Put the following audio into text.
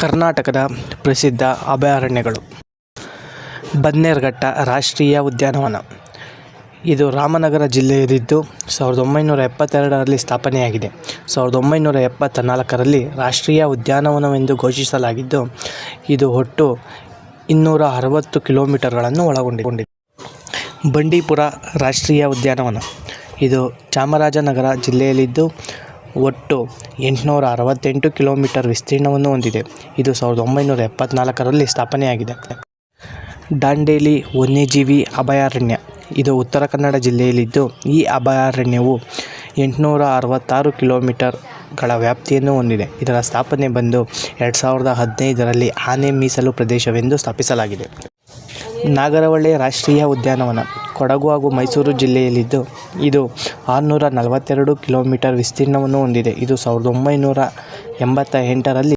ಕರ್ನಾಟಕದ ಪ್ರಸಿದ್ಧ ಅಭಯಾರಣ್ಯಗಳು. ಬನ್ನೇರ್ಘಟ್ಟ ರಾಷ್ಟ್ರೀಯ ಉದ್ಯಾನವನ. ಇದು ರಾಮನಗರ ಜಿಲ್ಲೆಯಲ್ಲಿದ್ದು ಸಾವಿರದ ಒಂಬೈನೂರ ಎಪ್ಪತ್ತೆರಡರಲ್ಲಿ ಸ್ಥಾಪನೆಯಾಗಿದೆ. ಸಾವಿರದ ಒಂಬೈನೂರ ಎಪ್ಪತ್ತ ನಾಲ್ಕರಲ್ಲಿ ರಾಷ್ಟ್ರೀಯ ಉದ್ಯಾನವನವೆಂದು ಘೋಷಿಸಲಾಗಿದ್ದು, ಇದು ಒಟ್ಟು ಇನ್ನೂರ ಅರವತ್ತು ಕಿಲೋಮೀಟರ್ಗಳನ್ನು ಒಳಗೊಂಡಿದೆ. ಬಂಡೀಪುರ ರಾಷ್ಟ್ರೀಯ ಉದ್ಯಾನವನ. ಇದು ಚಾಮರಾಜನಗರ ಜಿಲ್ಲೆಯಲ್ಲಿದ್ದು ಒಟ್ಟು ಎಂಟುನೂರ ಅರವತ್ತೆಂಟು ಕಿಲೋಮೀಟರ್ ವಿಸ್ತೀರ್ಣವನ್ನು ಹೊಂದಿದೆ. ಇದು ಸಾವಿರದ ಒಂಬೈನೂರ ಎಪ್ಪತ್ನಾಲ್ಕರಲ್ಲಿ ಸ್ಥಾಪನೆಯಾಗಿದೆ. ದಾಂಡೇಲಿ ವನ್ಯಜೀವಿ ಅಭಯಾರಣ್ಯ. ಇದು ಉತ್ತರ ಕನ್ನಡ ಜಿಲ್ಲೆಯಲ್ಲಿದ್ದು, ಈ ಅಭಯಾರಣ್ಯವು ಎಂಟುನೂರ ಅರವತ್ತಾರು ಕಿಲೋಮೀಟರ್ಗಳ ವ್ಯಾಪ್ತಿಯನ್ನು ಹೊಂದಿದೆ. ಇದರ ಸ್ಥಾಪನೆ ಬಂದು ಎರಡು ಸಾವಿರದ ಹದಿನೈದರಲ್ಲಿ ಆನೆ ಮೀಸಲು ಪ್ರದೇಶವೆಂದು ಸ್ಥಾಪಿಸಲಾಗಿದೆ. ನಾಗರಹೊಳೆ ರಾಷ್ಟ್ರೀಯ ಉದ್ಯಾನವನ. ಕೊಡಗು ಹಾಗೂ ಮೈಸೂರು ಜಿಲ್ಲೆಯಲ್ಲಿದ್ದು ಇದು ಆರುನೂರ ನಲವತ್ತೆರಡು ಕಿಲೋಮೀಟರ್ ವಿಸ್ತೀರ್ಣವನ್ನು ಹೊಂದಿದೆ. ಇದು ಸಾವಿರದ ಒಂಬೈನೂರ ಎಂಬತ್ತ ಎಂಟರಲ್ಲಿ